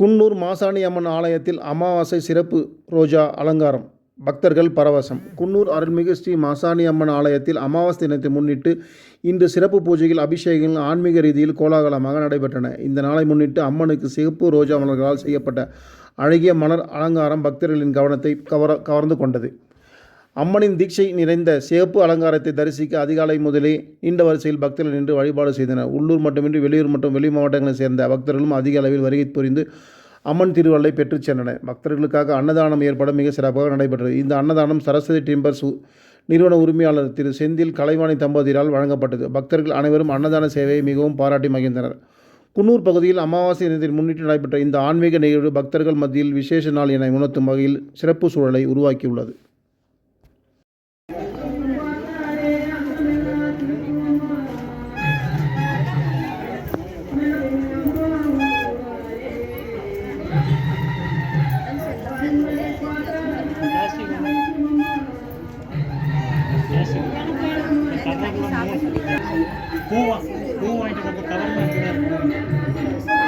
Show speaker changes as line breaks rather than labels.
குன்னூர் மாசாணி அம்மன் ஆலயத்தில் அமாவாசை சிறப்பு ரோஜா அலங்காரம். பக்தர்கள் பரவசம். குன்னூர் அருள்மிகு ஸ்ரீ மாசாணி அம்மன் ஆலயத்தில் அமாவாசை தினத்தை முன்னிட்டு இன்று சிறப்பு பூஜைகள் அபிஷேகங்கள் ஆன்மீக ரீதியில் கோலாகலமாக நடைபெற்றன. இந்த நாளை முன்னிட்டு அம்மனுக்கு சிகப்பு ரோஜா மலர்களால் செய்யப்பட்ட அழகிய மலர் அலங்காரம் பக்தர்களின் கவனத்தை கவர கவர்ந்து கொண்டது. அம்மனின் தீட்சை நிறைந்த சிவப்பு அலங்காரத்தை தரிசிக்க அதிகாலை முதலே நீண்ட வரிசையில் பக்தர்கள் நின்று வழிபாடு செய்தனர். உள்ளூர் மட்டுமின்றி வெளியூர் மற்றும் வெளி மாவட்டங்களைச் சேர்ந்த பக்தர்களும் அதிக அளவில் வருகை புரிந்து அம்மன் திருவள்ளை பெற்றுச் சென்றனர். பக்தர்களுக்காக அன்னதானம் ஏற்பாடு மிக சிறப்பாக நடைபெற்றது. இந்த அன்னதானம் சரஸ்வதி டிம்பர்ஸ் நிறுவன உரிமையாளர் திரு செந்தில் கலைவாணி தம்பதியரால் வழங்கப்பட்டது. பக்தர்கள் அனைவரும் அன்னதான சேவையை மிகவும் பாராட்டி மகிழ்ந்தனர். குன்னூர் பகுதியில் அமாவாசை தினத்தில் முன்னிட்டு நடைபெற்ற இந்த ஆன்மீக நிகழ்வு பக்தர்கள் மத்தியில் விசேஷ நாள் என உணர்த்தும் வகையில் சிறப்பு சூழலை உருவாக்கியுள்ளது.
こうはこうはいてここ変わりますね。